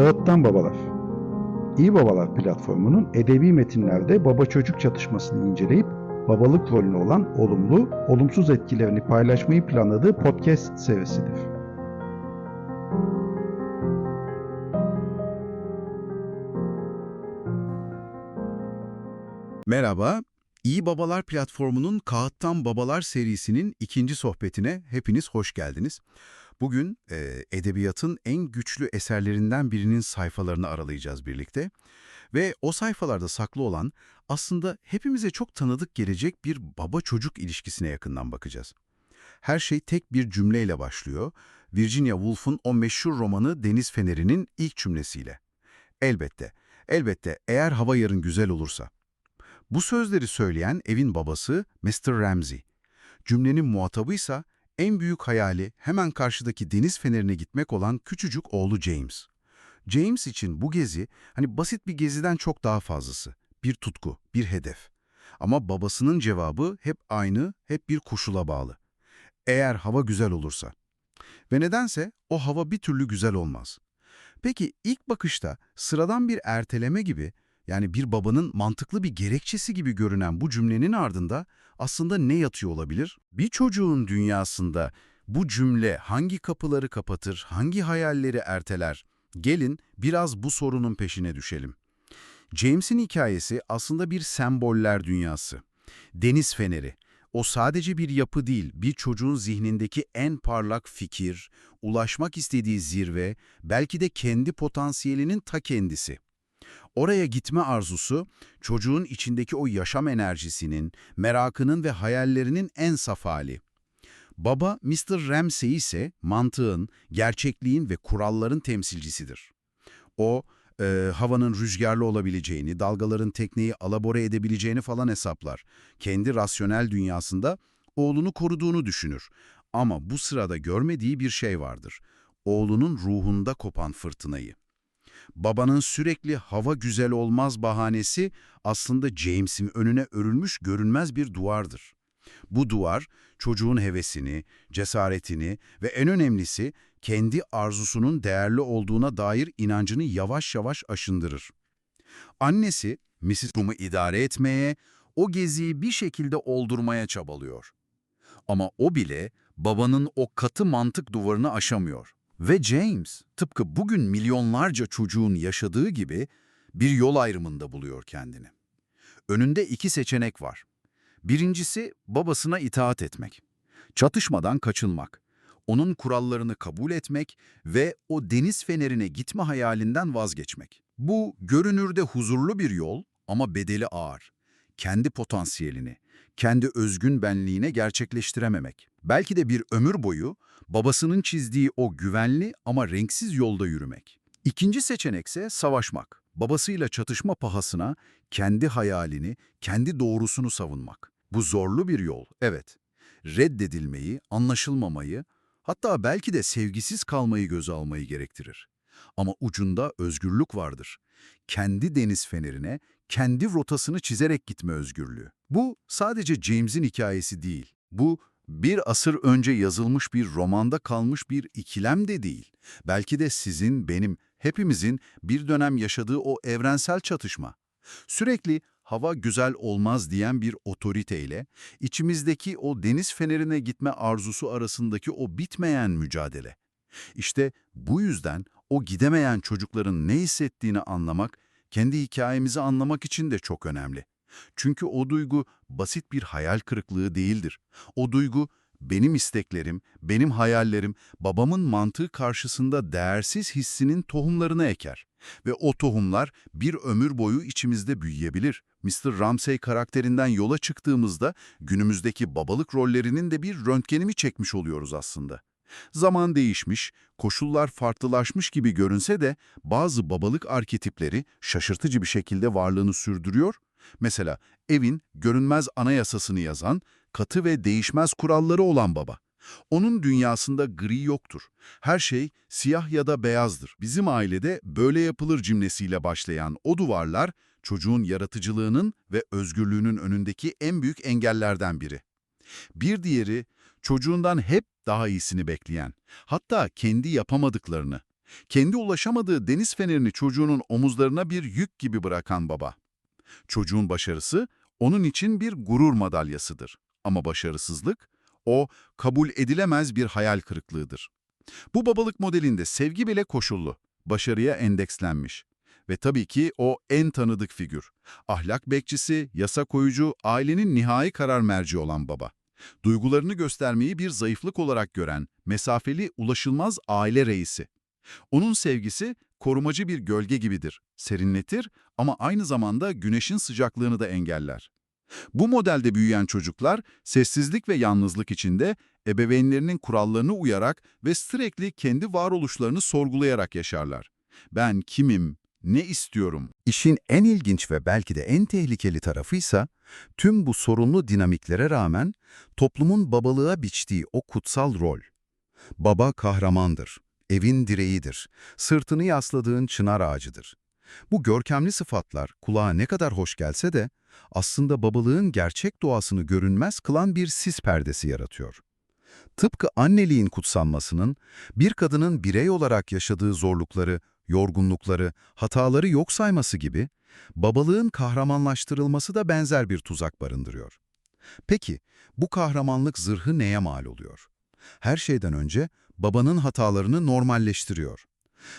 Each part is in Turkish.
Kağıttan Babalar İyi Babalar platformunun edebi metinlerde baba çocuk çatışmasını inceleyip babalık rolünü olan olumlu, olumsuz etkilerini paylaşmayı planladığı podcast serisidir. Merhaba, İyi Babalar platformunun Kağıttan Babalar serisinin ikinci sohbetine hepiniz hoş geldiniz. Bugün e, edebiyatın en güçlü eserlerinden birinin sayfalarını aralayacağız birlikte. Ve o sayfalarda saklı olan aslında hepimize çok tanıdık gelecek bir baba-çocuk ilişkisine yakından bakacağız. Her şey tek bir cümleyle başlıyor. Virginia Woolf'un o meşhur romanı Deniz Feneri'nin ilk cümlesiyle. Elbette, elbette eğer hava yarın güzel olursa. Bu sözleri söyleyen evin babası Mr. Ramsey. Cümlenin muhatabıysa en büyük hayali hemen karşıdaki deniz fenerine gitmek olan küçücük oğlu James. James için bu gezi hani basit bir geziden çok daha fazlası. Bir tutku, bir hedef. Ama babasının cevabı hep aynı, hep bir koşula bağlı. Eğer hava güzel olursa. Ve nedense o hava bir türlü güzel olmaz. Peki ilk bakışta sıradan bir erteleme gibi yani bir babanın mantıklı bir gerekçesi gibi görünen bu cümlenin ardında aslında ne yatıyor olabilir? Bir çocuğun dünyasında bu cümle hangi kapıları kapatır, hangi hayalleri erteler? Gelin biraz bu sorunun peşine düşelim. James'in hikayesi aslında bir semboller dünyası. Deniz feneri. O sadece bir yapı değil, bir çocuğun zihnindeki en parlak fikir, ulaşmak istediği zirve, belki de kendi potansiyelinin ta kendisi. Oraya gitme arzusu, çocuğun içindeki o yaşam enerjisinin, merakının ve hayallerinin en saf hali. Baba Mr. Ramsey ise mantığın, gerçekliğin ve kuralların temsilcisidir. O, e, havanın rüzgarlı olabileceğini, dalgaların tekneyi alabora edebileceğini falan hesaplar. Kendi rasyonel dünyasında oğlunu koruduğunu düşünür. Ama bu sırada görmediği bir şey vardır. Oğlunun ruhunda kopan fırtınayı. Babanın sürekli hava güzel olmaz bahanesi aslında James'in önüne örülmüş görünmez bir duvardır. Bu duvar çocuğun hevesini, cesaretini ve en önemlisi kendi arzusunun değerli olduğuna dair inancını yavaş yavaş aşındırır. Annesi Mrs. Room'u idare etmeye, o geziyi bir şekilde oldurmaya çabalıyor. Ama o bile babanın o katı mantık duvarını aşamıyor. Ve James, tıpkı bugün milyonlarca çocuğun yaşadığı gibi bir yol ayrımında buluyor kendini. Önünde iki seçenek var. Birincisi babasına itaat etmek. Çatışmadan kaçınmak. Onun kurallarını kabul etmek ve o deniz fenerine gitme hayalinden vazgeçmek. Bu görünürde huzurlu bir yol ama bedeli ağır. Kendi potansiyelini, kendi özgün benliğine gerçekleştirememek. Belki de bir ömür boyu babasının çizdiği o güvenli ama renksiz yolda yürümek. İkinci seçenekse savaşmak. Babasıyla çatışma pahasına kendi hayalini, kendi doğrusunu savunmak. Bu zorlu bir yol, evet. Reddedilmeyi, anlaşılmamayı, hatta belki de sevgisiz kalmayı göze almayı gerektirir. Ama ucunda özgürlük vardır. Kendi deniz fenerine, kendi rotasını çizerek gitme özgürlüğü. Bu sadece James'in hikayesi değil. Bu bir asır önce yazılmış bir romanda kalmış bir ikilem de değil. Belki de sizin, benim, hepimizin bir dönem yaşadığı o evrensel çatışma. Sürekli hava güzel olmaz diyen bir otoriteyle, içimizdeki o deniz fenerine gitme arzusu arasındaki o bitmeyen mücadele. İşte bu yüzden o gidemeyen çocukların ne hissettiğini anlamak, kendi hikayemizi anlamak için de çok önemli. Çünkü o duygu basit bir hayal kırıklığı değildir. O duygu benim isteklerim, benim hayallerim, babamın mantığı karşısında değersiz hissinin tohumlarını eker. Ve o tohumlar bir ömür boyu içimizde büyüyebilir. Mr. Ramsey karakterinden yola çıktığımızda günümüzdeki babalık rollerinin de bir röntgenimi çekmiş oluyoruz aslında. Zaman değişmiş, koşullar farklılaşmış gibi görünse de bazı babalık arketipleri şaşırtıcı bir şekilde varlığını sürdürüyor Mesela evin görünmez anayasasını yazan, katı ve değişmez kuralları olan baba. Onun dünyasında gri yoktur. Her şey siyah ya da beyazdır. Bizim ailede böyle yapılır cümlesiyle başlayan o duvarlar, çocuğun yaratıcılığının ve özgürlüğünün önündeki en büyük engellerden biri. Bir diğeri, çocuğundan hep daha iyisini bekleyen, hatta kendi yapamadıklarını, Kendi ulaşamadığı deniz fenerini çocuğunun omuzlarına bir yük gibi bırakan baba. Çocuğun başarısı onun için bir gurur madalyasıdır. Ama başarısızlık, o kabul edilemez bir hayal kırıklığıdır. Bu babalık modelinde sevgi bile koşullu, başarıya endekslenmiş. Ve tabii ki o en tanıdık figür. Ahlak bekçisi, yasa koyucu, ailenin nihai karar merci olan baba. Duygularını göstermeyi bir zayıflık olarak gören, mesafeli, ulaşılmaz aile reisi. Onun sevgisi korumacı bir gölge gibidir, serinletir ama aynı zamanda güneşin sıcaklığını da engeller. Bu modelde büyüyen çocuklar sessizlik ve yalnızlık içinde ebeveynlerinin kurallarını uyarak ve sürekli kendi varoluşlarını sorgulayarak yaşarlar. Ben kimim, ne istiyorum? İşin en ilginç ve belki de en tehlikeli tarafıysa, tüm bu sorunlu dinamiklere rağmen toplumun babalığa biçtiği o kutsal rol. Baba kahramandır, evin direğidir, sırtını yasladığın çınar ağacıdır. Bu görkemli sıfatlar kulağa ne kadar hoş gelse de aslında babalığın gerçek doğasını görünmez kılan bir sis perdesi yaratıyor. Tıpkı anneliğin kutsanmasının bir kadının birey olarak yaşadığı zorlukları, yorgunlukları, hataları yok sayması gibi, babalığın kahramanlaştırılması da benzer bir tuzak barındırıyor. Peki, bu kahramanlık zırhı neye mal oluyor? Her şeyden önce babanın hatalarını normalleştiriyor.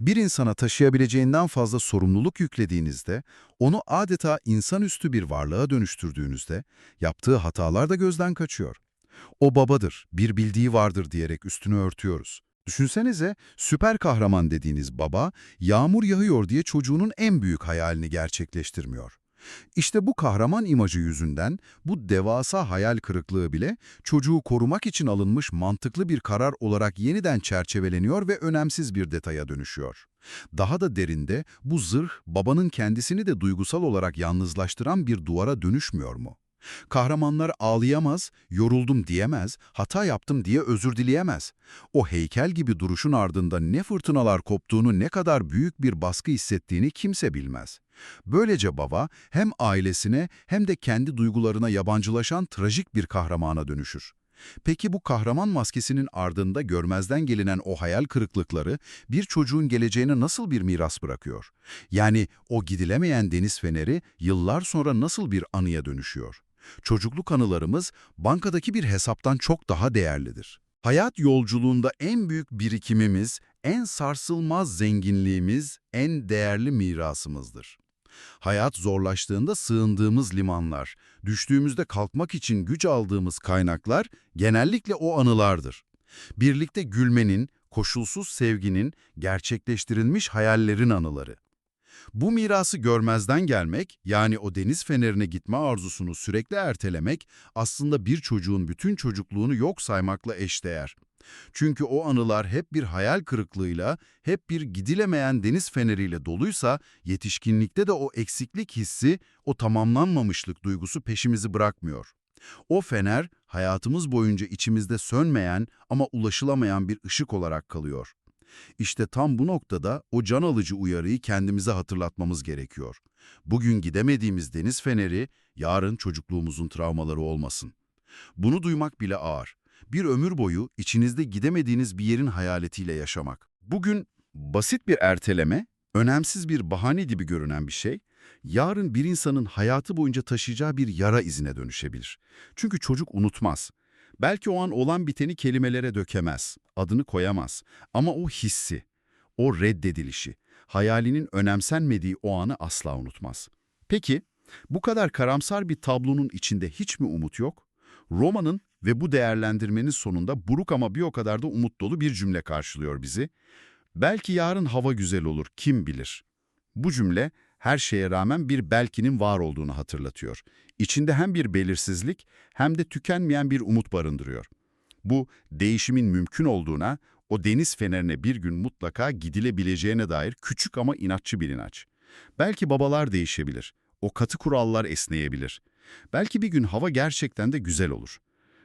Bir insana taşıyabileceğinden fazla sorumluluk yüklediğinizde, onu adeta insanüstü bir varlığa dönüştürdüğünüzde, yaptığı hatalar da gözden kaçıyor. O babadır, bir bildiği vardır diyerek üstünü örtüyoruz. Düşünsenize, süper kahraman dediğiniz baba, yağmur yağıyor diye çocuğunun en büyük hayalini gerçekleştirmiyor. İşte bu kahraman imajı yüzünden bu devasa hayal kırıklığı bile çocuğu korumak için alınmış mantıklı bir karar olarak yeniden çerçeveleniyor ve önemsiz bir detaya dönüşüyor. Daha da derinde bu zırh babanın kendisini de duygusal olarak yalnızlaştıran bir duvara dönüşmüyor mu? Kahramanlar ağlayamaz, yoruldum diyemez, hata yaptım diye özür dileyemez. O heykel gibi duruşun ardında ne fırtınalar koptuğunu, ne kadar büyük bir baskı hissettiğini kimse bilmez. Böylece baba hem ailesine hem de kendi duygularına yabancılaşan trajik bir kahramana dönüşür. Peki bu kahraman maskesinin ardında görmezden gelinen o hayal kırıklıkları bir çocuğun geleceğine nasıl bir miras bırakıyor? Yani o gidilemeyen deniz feneri yıllar sonra nasıl bir anıya dönüşüyor? Çocukluk anılarımız bankadaki bir hesaptan çok daha değerlidir. Hayat yolculuğunda en büyük birikimimiz, en sarsılmaz zenginliğimiz, en değerli mirasımızdır. Hayat zorlaştığında sığındığımız limanlar, düştüğümüzde kalkmak için güç aldığımız kaynaklar genellikle o anılardır. Birlikte gülmenin, koşulsuz sevginin, gerçekleştirilmiş hayallerin anıları. Bu mirası görmezden gelmek, yani o deniz fenerine gitme arzusunu sürekli ertelemek, aslında bir çocuğun bütün çocukluğunu yok saymakla eşdeğer. Çünkü o anılar hep bir hayal kırıklığıyla, hep bir gidilemeyen deniz feneriyle doluysa, yetişkinlikte de o eksiklik hissi, o tamamlanmamışlık duygusu peşimizi bırakmıyor. O fener, hayatımız boyunca içimizde sönmeyen ama ulaşılamayan bir ışık olarak kalıyor. İşte tam bu noktada o can alıcı uyarıyı kendimize hatırlatmamız gerekiyor. Bugün gidemediğimiz deniz feneri, yarın çocukluğumuzun travmaları olmasın. Bunu duymak bile ağır. Bir ömür boyu içinizde gidemediğiniz bir yerin hayaletiyle yaşamak. Bugün basit bir erteleme, önemsiz bir bahane gibi görünen bir şey, yarın bir insanın hayatı boyunca taşıyacağı bir yara izine dönüşebilir. Çünkü çocuk unutmaz. Belki o an olan biteni kelimelere dökemez, adını koyamaz ama o hissi, o reddedilişi, hayalinin önemsenmediği o anı asla unutmaz. Peki, bu kadar karamsar bir tablonun içinde hiç mi umut yok? Roma'nın ve bu değerlendirmenin sonunda buruk ama bir o kadar da umut dolu bir cümle karşılıyor bizi. Belki yarın hava güzel olur, kim bilir. Bu cümle her şeye rağmen bir belkinin var olduğunu hatırlatıyor. İçinde hem bir belirsizlik hem de tükenmeyen bir umut barındırıyor. Bu değişimin mümkün olduğuna, o deniz fenerine bir gün mutlaka gidilebileceğine dair küçük ama inatçı bir inanç. Belki babalar değişebilir, o katı kurallar esneyebilir. Belki bir gün hava gerçekten de güzel olur.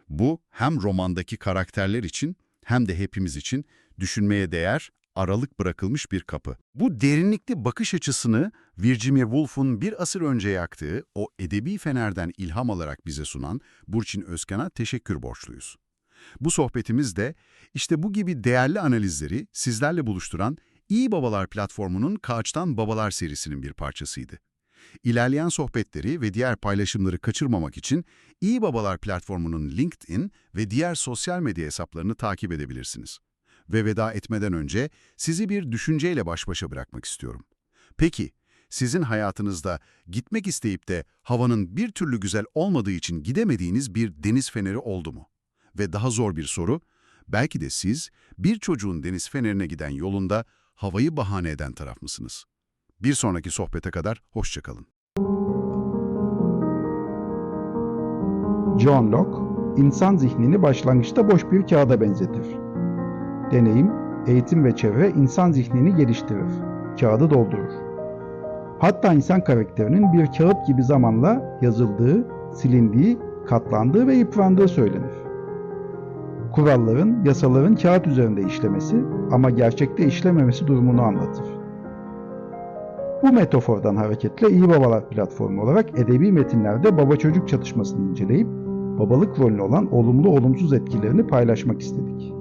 Bu hem romandaki karakterler için hem de hepimiz için düşünmeye değer, aralık bırakılmış bir kapı. Bu derinlikli bakış açısını Virginia Woolf'un bir asır önce yaktığı o edebi fenerden ilham alarak bize sunan Burçin Özkan'a teşekkür borçluyuz. Bu sohbetimiz de işte bu gibi değerli analizleri sizlerle buluşturan İyi Babalar platformunun Kağıç'tan Babalar serisinin bir parçasıydı. İlerleyen sohbetleri ve diğer paylaşımları kaçırmamak için İyi Babalar platformunun LinkedIn ve diğer sosyal medya hesaplarını takip edebilirsiniz. Ve veda etmeden önce sizi bir düşünceyle baş başa bırakmak istiyorum. Peki, sizin hayatınızda gitmek isteyip de havanın bir türlü güzel olmadığı için gidemediğiniz bir deniz feneri oldu mu? Ve daha zor bir soru, belki de siz bir çocuğun deniz fenerine giden yolunda havayı bahane eden taraf mısınız? Bir sonraki sohbete kadar hoşçakalın. John Locke, insan zihnini başlangıçta boş bir kağıda benzetir. Deneyim, eğitim ve çevre insan zihnini geliştirir, kağıdı doldurur. Hatta insan karakterinin bir kağıt gibi zamanla yazıldığı, silindiği, katlandığı ve yıprandığı söylenir. Kuralların, yasaların kağıt üzerinde işlemesi ama gerçekte işlememesi durumunu anlatır. Bu metafordan hareketle İyi Babalar platformu olarak edebi metinlerde baba çocuk çatışmasını inceleyip babalık rolüne olan olumlu olumsuz etkilerini paylaşmak istedik.